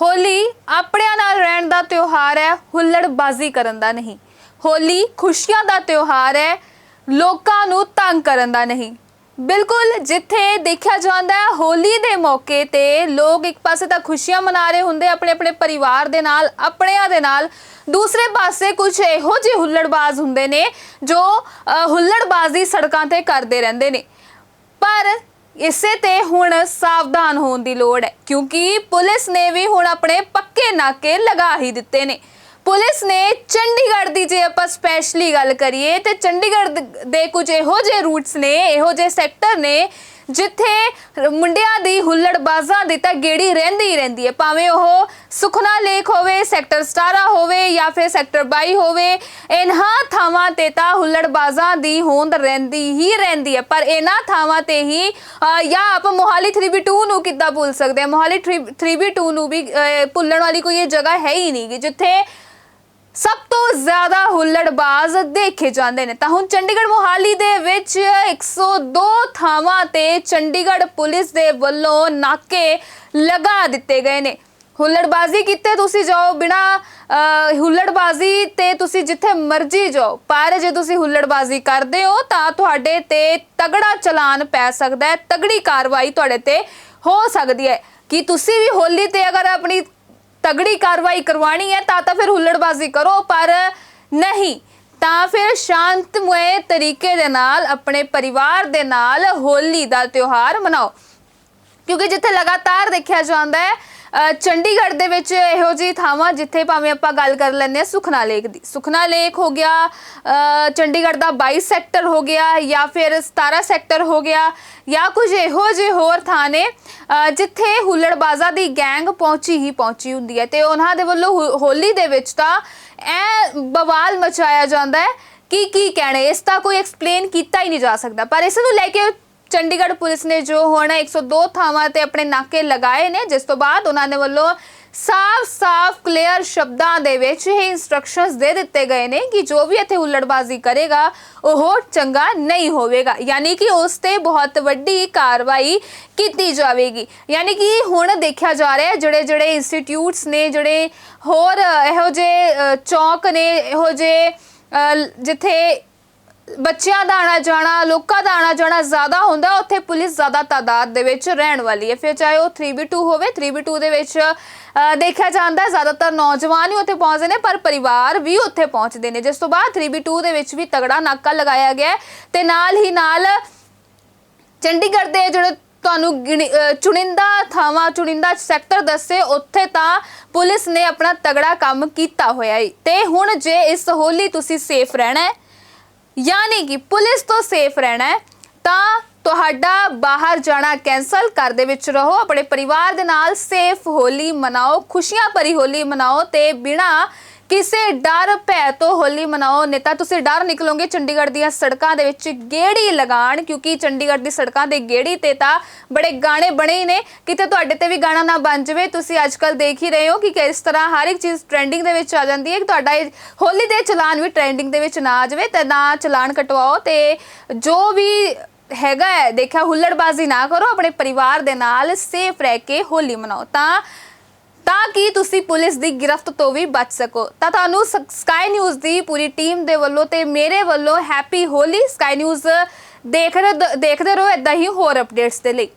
ਹੋਲੀ ਆਪਣਿਆਂ ਨਾਲ ਰਹਿਣ ਦਾ ਤਿਉਹਾਰ ਹੈ, ਹੁੱਲੜਬਾਜ਼ੀ ਕਰਨ ਦਾ ਨਹੀਂ। ਹੋਲੀ ਖੁਸ਼ੀਆਂ ਦਾ ਤਿਉਹਾਰ ਹੈ, ਲੋਕਾਂ ਨੂੰ ਤੰਗ ਕਰਨ ਦਾ ਨਹੀਂ। ਬਿਲਕੁਲ ਜਿੱਥੇ ਦੇਖਿਆ ਜਾਂਦਾ ਹੈ, ਹੋਲੀ ਦੇ ਮੌਕੇ ਤੇ ਲੋਕ ਇੱਕ ਪਾਸੇ ਤਾਂ ਖੁਸ਼ੀਆਂ ਮਨਾ ਰਹੇ ਹੁੰਦੇ ਆਪਣੇ ਆਪਣੇ ਪਰਿਵਾਰ ਦੇ ਨਾਲ, ਆਪਣਿਆਂ ਦੇ ਨਾਲ। ਦੂਸਰੇ ਪਾਸੇ ਕੁਝ ਇਹੋ ਜਿਹੇ ਹੁੱਲੜਬਾਜ਼ ਹੁੰਦੇ ਨੇ ਜੋ ਹੁੱਲੜਬਾਜ਼ੀ ਸੜਕਾਂ ਤੇ ਕਰਦੇ ਰਹਿੰਦੇ ਨੇ। ਪਰ ਇਸੇ ਤੇ ਹੁਣ ਸਾਵਧਾਨ ਹੋਣ ਦੀ ਲੋੜ ਹੈ, ਕਿਉਂਕਿ ਪੁਲਿਸ ਨੇ ਵੀ ਹੁਣ ਆਪਣੇ ਪੱਕੇ ਨਾਕੇ ਲਗਾ ਹੀ ਦਿੱਤੇ ਨੇ। ਪੁਲਿਸ ਨੇ ਚੰਡੀਗੜ੍ਹ ਦੀ ਜੇ ਆਪਾਂ ਸਪੈਸ਼ਲੀ ਗੱਲ ਕਰੀਏ, ਤੇ ਚੰਡੀਗੜ੍ਹ ਦੇ ਕੁਝ ਇਹੋ ਜਿਹੇ ਰੂਟਸ ਨੇ, ਇਹੋ ਜਿਹੇ ਸੈਕਟਰ ਨੇ ਜਿੱਥੇ ਮੁੰਡਿਆਂ ਦੀ ਹੁੱਲੜਬਾਜ਼ਾਂ ਦੀ ਤਾਂ ਗੇੜੀ ਰਹਿੰਦੀ ਹੀ ਰਹਿੰਦੀ ਹੈ। ਭਾਵੇਂ ਉਹ ਸੁਖਨਾ ਲੇਖ ਹੋਵੇ, ਸੈਕਟਰ 17 ਹੋਵੇ ਜਾਂ ਫਿਰ ਸੈਕਟਰ 22 ਹੋਵੇ ਇਨ੍ਹਾਂ ਥਾਵਾਂ ਤੇ ਤਾਂ ਹੁੱਲੜਬਾਜ਼ਾਂ ਦੀ ਹੋਂਦ ਰਹਿੰਦੀ ਹੀ ਰਹਿੰਦੀ ਹੈ। ਪਰ ਇਹਨਾਂ ਥਾਵਾਂ ਤੇ ਹੀ ਜਾਂ ਆਪਾਂ ਮੋਹਾਲੀ 3B2 ਨੂੰ ਕਿੱਦਾਂ ਭੁੱਲ ਸਕਦੇ ਹਾਂ? ਮੋਹਾਲੀ 3B2 ਨੂੰ ਵੀ ਭੁੱਲਣ ਵਾਲੀ ਕੋਈ ਇਹ ਜਗ੍ਹਾ ਹੈ ਹੀ ਨਹੀਂ ਜਿੱਥੇ ਸਭ ਤੋਂ ਜ਼ਿਆਦਾ ਹੁੱਲੜਬਾਜ਼ ਦੇਖੇ ਜਾਂਦੇ ਨੇ। ਤਾਂ ਹੁਣ ਚੰਡੀਗੜ੍ਹ ਮੋਹਾਲੀ ਦੇ ਵਿੱਚ 102 ਥਾਵਾਂ ਤੇ ਚੰਡੀਗੜ੍ਹ ਪੁਲਿਸ ਦੇ ਵੱਲੋਂ ਨਾਕੇ ਲਗਾ ਦਿੱਤੇ ਗਏ ਨੇ। ਹੁੱਲੜਬਾਜ਼ੀ ਕਿਤੇ ਤੁਸੀਂ ਜਾਓ ਬਿਨਾ ਹੁੱਲੜਬਾਜ਼ੀ ਤੇ ਤੁਸੀਂ ਜਿੱਥੇ ਮਰਜ਼ੀ ਜਾਓ। ਪਰ ਜੇ ਤੁਸੀਂ ਹੁੱਲੜਬਾਜ਼ੀ ਕਰਦੇ ਹੋ ਤਾਂ ਤੁਹਾਡੇ ਤੇ ਤਗੜਾ ਚਲਾਨ ਪੈ ਸਕਦਾ ਹੈ। ਤਗੜੀ ਕਾਰਵਾਈ ਤੁਹਾਡੇ ਤੇ ਹੋ ਸਕਦੀ ਹੈ। ਕਿ ਤੁਸੀਂ ਵੀ ਹੋਲੀ ਤੇ ਅਗਰ ਆਪਣੀ ਤਗੜੀ ਕਾਰਵਾਈ ਕਰਵਾਣੀ ਹੈ, ਤਾਂ ਤਾਂ ਫਿਰ ਹੁੱਲੜਬਾਜ਼ੀ ਕਰੋ, ਪਰ ਨਹੀਂ, ਤਾਂ ਫਿਰ ਸ਼ਾਂਤਮਈ ਤਰੀਕੇ ਦੇ ਨਾਲ, ਆਪਣੇ ਪਰਿਵਾਰ ਦੇ ਨਾਲ ਹੋਲੀ ਦਾ ਤਿਉਹਾਰ ਮਨਾਓ। ਕਿਉਂਕਿ ਜਿੱਥੇ ਲਗਾਤਾਰ ਦੇਖਿਆ ਜਾਂਦਾ ਹੈ ਚੰਡੀਗੜ੍ਹ ਦੇ ਵਿੱਚ ਇਹੋ ਜਿਹੀ ਥਾਵਾਂ ਜਿੱਥੇ ਭਾਵੇਂ ਆਪਾਂ ਗੱਲ ਕਰ ਲੈਂਦੇ ਹਾਂ ਸੁਖਨਾ ਲੇਕ ਦੀ। ਸੁਖਨਾ ਲੇਕ ਹੋ ਗਿਆ ਚੰਡੀਗੜ੍ਹ ਦਾ 22 ਸੈਕਟਰ ਹੋ ਗਿਆ ਜਾਂ ਫਿਰ 17 ਸੈਕਟਰ ਹੋ ਗਿਆ ਜਾਂ ਕੁਝ ਇਹੋ ਜਿਹੇ ਹੋਰ ਥਾਂ ਨੇ ਜਿੱਥੇ ਹੁੱਲੜਬਾਜ਼ਾ ਦੀ ਗੈਂਗ ਪਹੁੰਚੀ ਹੀ ਪਹੁੰਚੀ ਹੁੰਦੀ ਹੈ ਤੇ ਉਹਨਾਂ ਦੇ ਵੱਲੋਂ ਹੋ- ਹੋਲੀ ਦੇ ਵਿੱਚ ਤਾਂ ਐ ਬਵਾਲ ਮਚਾਇਆ ਜਾਂਦਾ ਹੈ ਕੀ ਕੀ ਕਹਿਣੇ ਇਸ ਦਾ ਕੋਈ ਐਕਸਪਲੇਨ ਕੀਤਾ ਹੀ ਨਹੀਂ ਜਾ ਸਕਦਾ, ਪਰ ਇਸ ਨੂੰ ਲੈ ਕੇ ਚੰਡੀਗੜ੍ਹ ਪੁਲਿਸ ਨੇ ਜੋ ਹੁਣ 102 ਥਾਵਾਂ ਤੇ ਆਪਣੇ ਨਾਕੇ ਲਗਾਏ ਨੇ ਜਿਸ ਤੋਂ ਬਾਅਦ ਉਹਨਾਂ ਦੇ ਵੱਲੋਂ ਸਾਫ਼-ਸਾਫ਼ ਕਲੀਅਰ ਸ਼ਬਦਾਂ ਦੇ ਵਿੱਚ ਇਹ ਇਨਸਟਰਕਸ਼ਨਸ ਦੇ ਦਿੱਤੇ ਗਏ ਨੇ ਕਿ ਜੋ ਵੀ ਇੱਥੇ ਹੁੱਲੜਬਾਜ਼ੀ ਕਰੇਗਾ ਉਹ ਚੰਗਾ ਨਹੀਂ ਹੋਵੇਗਾ। ਯਾਨੀ ਕਿ ਉਸ ਤੇ ਬਹੁਤ ਵੱਡੀ ਕਾਰਵਾਈ ਕੀਤੀ ਜਾਵੇਗੀ। ਯਾਨੀ ਕਿ ਹੁਣ ਦੇਖਿਆ ਜਾ ਰਿਹਾ ਹੈ ਜਿਹੜੇ ਜਿਹੜੇ ਇੰਸਟੀਚਿਊਟਸ ਨੇ ਜਿਹੜੇ ਹੋਰ ਇਹੋ ਜਿਹੇ ਅ, ਚੌਕ ਨੇ ਇਹੋ ਜਿਹੇ ਜਿੱਥੇ ਬੱਚਿਆਂ ਦਾ ਆਣਾ ਜਾਣਾ, ਲੋਕਾਂ ਦਾ ਆਣਾ ਜਾਣਾ ਜ਼ਿਆਦਾ ਹੁੰਦਾ, ਉੱਥੇ ਪੁਲਿਸ ਜ਼ਿਆਦਾ ਤਾਦਾਦ ਦੇ ਵਿੱਚ ਰਹਿਣ ਵਾਲੀ ਹੈ। ਫਿਰ ਚਾਹੇ ਉਹ 3B2 ਹੋਵੇ 3B2 ਦੇ ਵਿੱਚ ਦੇਖਿਆ ਜਾਂਦਾ ਜ਼ਿਆਦਾਤਰ ਨੌਜਵਾਨ ਹੀ ਉੱਥੇ ਪਹੁੰਚਦੇ ਨੇ, ਪਰ ਪਰਿਵਾਰ ਵੀ ਉੱਥੇ ਪਹੁੰਚਦੇ ਨੇ। ਜਿਸ ਤੋਂ ਬਾਅਦ 3B2 ਦੇ ਵਿੱਚ ਵੀ ਤਗੜਾ ਨਾਕਾ ਲਗਾਇਆ ਗਿਆ ਹੈ ਤੇ ਨਾਲ ਹੀ ਨਾਲ ਚੰਡੀਗੜ੍ਹ ਦੇ ਜਿਹੜੇ ਤੁਹਾਨੂੰ ਗਿਣੀ- ਚੁਣਿੰਦਾ ਥਾਵਾਂ, ਚੁਣਿੰਦਾ ਸੈਕਟਰ ਦੱਸੇ, ਉੱਥੇ ਤਾਂ ਪੁਲਿਸ ਨੇ ਆਪਣਾ ਤਗੜਾ ਕੰਮ ਕੀਤਾ ਹੋਇਆ ਹੈ ਤੇ ਹੁਣ ਜੇ ਇਸ ਹੋਲੀ ਤੁਸੀਂ ਸੇਫ ਰਹਿਣਾ ਹੈ ਯਾਨੀ ਕਿ ਪੁਲਿਸ ਤੋਂ ਸੇਫ ਰਹਿਣਾ ਹੈ, ਤਾਂ ਤੁਹਾਡਾ ਬਾਹਰ ਜਾਣਾ ਕੈਨਸਲ ਘਰ ਦੇ ਵਿੱਚ ਰਹੋ, ਆਪਣੇ ਪਰਿਵਾਰ ਦੇ ਨਾਲ ਸੇਫ ਹੋਲੀ ਮਨਾਓ, ਖੁਸ਼ੀਆਂ ਭਰੀ ਹੋਲੀ ਮਨਾਓ ਤੇ ਬਿਨਾ ਕਿਸੇ ਡਰ, ਭੈ ਤੋਂ ਹੋਲੀ ਮਨਾਓ ਨਹੀਂ ਤਾਂ ਤੁਸੀਂ ਡਰ ਨਿਕਲੋਗੇ ਚੰਡੀਗੜ੍ਹ ਦੀਆਂ ਸੜਕਾਂ ਦੇ ਵਿੱਚ ਗੇੜੀ ਲਗਾਣ ਕਿਉਂਕਿ ਚੰਡੀਗੜ੍ਹ ਦੀ ਸੜਕਾਂ ਦੇ ਗੇੜੀ ਤੇ ਤਾਂ ਬੜੇ ਗਾਣੇ ਬਣੇ ਹੀ ਨੇ। ਕਿਤੇ ਤੁਹਾਡੇ ਤੇ ਵੀ ਗਾਣਾ ਨਾ ਬਣ ਜਾਵੇ, ਤੁਸੀਂ ਅੱਜਕੱਲ ਦੇਖ ਹੀ ਰਹੇ ਹੋ ਕਿ ਕਿਸ ਤਰ੍ਹਾਂ ਹਰ ਇੱਕ ਚੀਜ਼ ਟ੍ਰੈਂਡਿੰਗ ਦੇ ਵਿੱਚ ਆ ਜਾਂਦੀ ਹੈ ਕਿ ਤੁਹਾਡਾ ਇਹ ਹੋਲੀ ਦੇ ਚਲਾਨ ਵੀ ਟ੍ਰੈਂਡਿੰਗ ਦੇ ਵਿੱਚ ਨਾ ਆ ਜਾਵੇ ਤੇ ਨਾ ਚਲਾਨ ਕਟਵਾਓ ਤੇ ਜੋ ਵੀ ਹੈਗਾ ਹੈ, ਦੇਖਿਆ ਹੁੱਲੜਬਾਜ਼ੀ ਨਾ ਕਰੋ, ਆਪਣੇ ਪਰਿਵਾਰ ਦੇ ਨਾਲ ਸੇਫ ਰਹਿ ਕੇ ਹੋਲੀ ਮਨਾਓ। ਤਾਂ ਤਾਂ ਕਿ ਤੁਸੀਂ ਪੁਲਿਸ ਦੀ ਗ੍ਰਿਫਤ ਤੋਂ ਵੀ ਬਚ ਸਕੋ? ਤਾਂ ਤੁਹਾਨੂੰ ਸਕਾਈ ਨਿਊਜ਼ ਦੀ ਪੂਰੀ ਟੀਮ ਦੇ ਵੱਲੋਂ ਤੇ ਮੇਰੇ ਵੱਲੋਂ ਹੈਪੀ ਹੋਲੀ ਸਕਾਈ ਨਿਊਜ਼ ਦੇਖਦੇ ਦੇਖਦੇ ਰਹੋ ਇਦਾਂ ਹੀ ਹੋਰ ਅਪਡੇਟਸ ਦੇ ਲਈ।